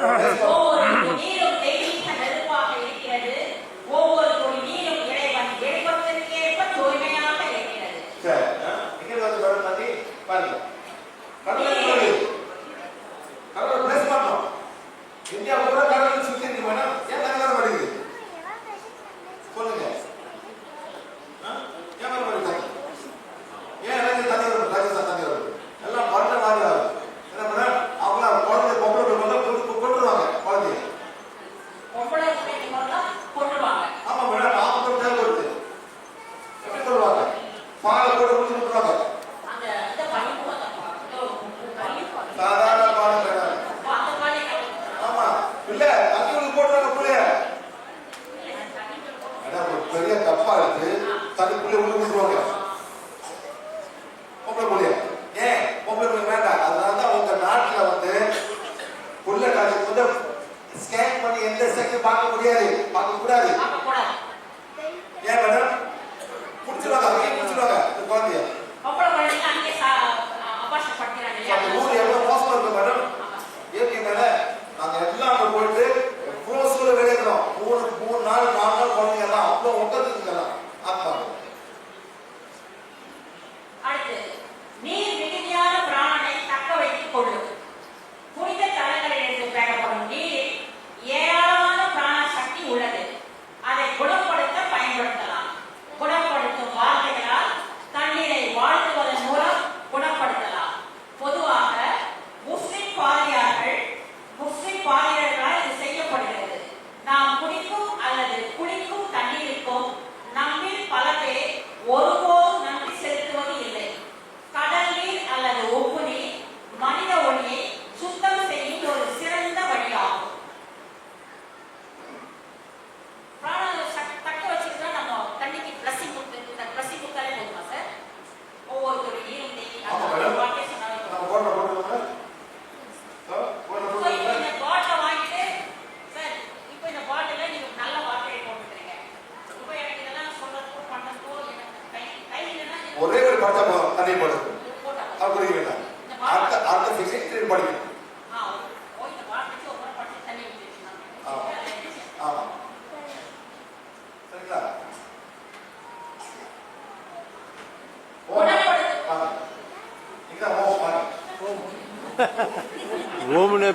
Professor, engenheiro, tem treatment படித்தா போதும் தண்ணி போடு அது புரியுங்களா அடுத்த அடுத்த ஃபிசிக்ஸ் ட்ரீட் படிக்கணும் சரிங்களா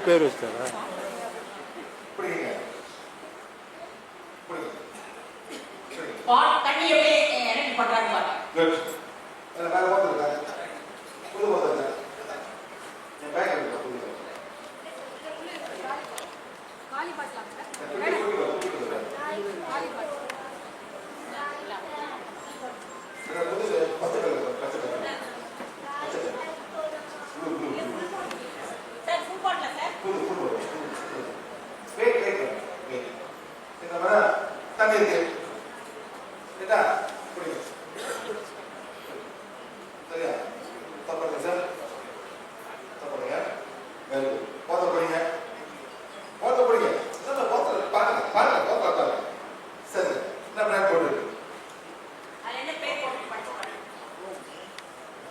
பேர் வச்சாரா தண்ணி எப்படி பண்றாங்க no matter what the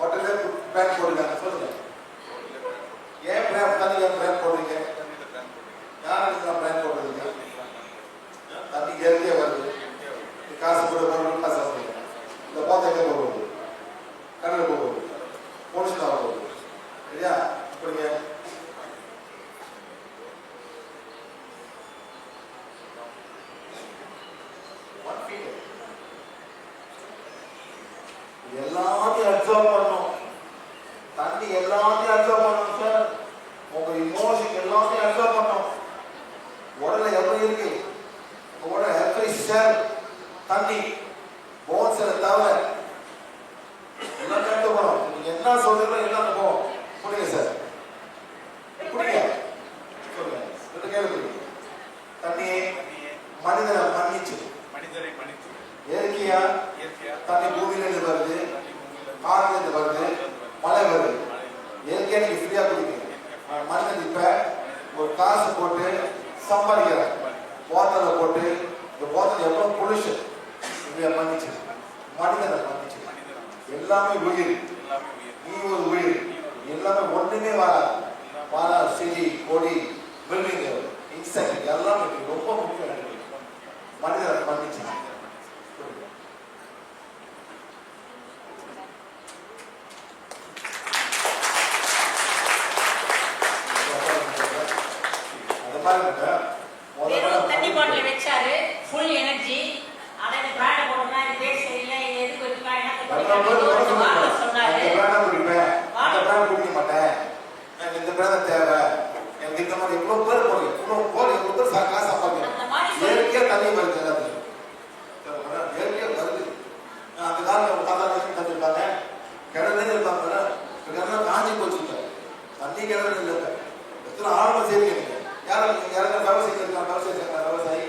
ஹோட்டல்ல பிளான் போடுறாங்க சொல்லுங்க ஏன் பிளான் தண்ணி ஏன் பிளான் போடுறீங்க யார் இதுக்கு பிளான் போடுறீங்க தண்ணி கேள்வியே வருது காசு கூட வரணும் தம்பி மோகன்சனை தவிர எல்லாம் கேட்டு போனோம் நீங்க என்ன சொல்றீங்களோ எல்லாம் போவோம் புரியுங்க சார்? புரியுங்க சொல்லுங்க. கேள்வி தண்ணியே மனிதனை மன்னிச்சு. மனிதரை மன்னிச்சு இயற்கையா? தண்ணி பூமியில இருந்து வருது. காலத்துல இருந்து வருது. மழை வருது. இயற்கையா நீங்க ஃப்ரீயா குடிக்கிறீங்க மனிதன் இப்ப ஒரு காசு போட்டு சம்பாதிக்கிறாங்க எல்லாமே உயிர். நீ ஒரு உயிர். எல்லாமே ஒண்ணுமே வராது வாராது செடி கொடி பில்டிங் இன்செக்ட் எல்லாமே ரொம்ப முக்கியம் மனிதர் மன்னிச்சு. தண்ணி பாட்டில் வச்சாரு. ஃபுல் எனர்ஜி அதை பேண்ட் போட்டோம்னா எனக்கு பேர் சரியில்லை. இவ்வளவு போர் எவ்வளவு தண்ணி தண்ணி கிணறு காஞ்சி இல்லை எத்தனை ஆழமா யாரும் நீங்க யாரும் விவசாயம் விவசாயி